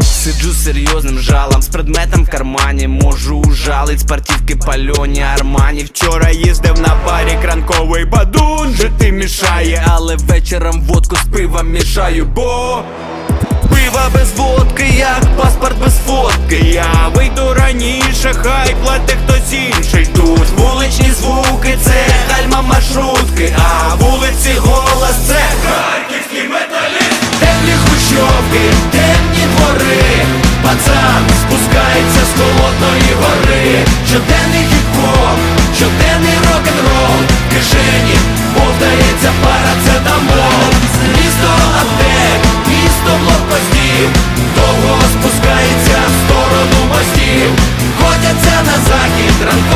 Сиджу серйозним жалом, з предметом в кармані. Можу ужалить спортивки пальоні армані. Вчора їздив на парі кранковий бадун. Жити мішає, але вечором водку з пивом мішаю, бо Пива без водки, як паспорт без фотки. Я вийду раніше, хай платить хтось інший. Тут хрущовки, темні двори, пацан спускається з холодної гори, щоденний хіп-хоп, щоденний рок-н-рол, в кишені повдається парацетамол. Місто аптек, місто блокпостів, довго спускається в сторону мостів, котяться на захід ранком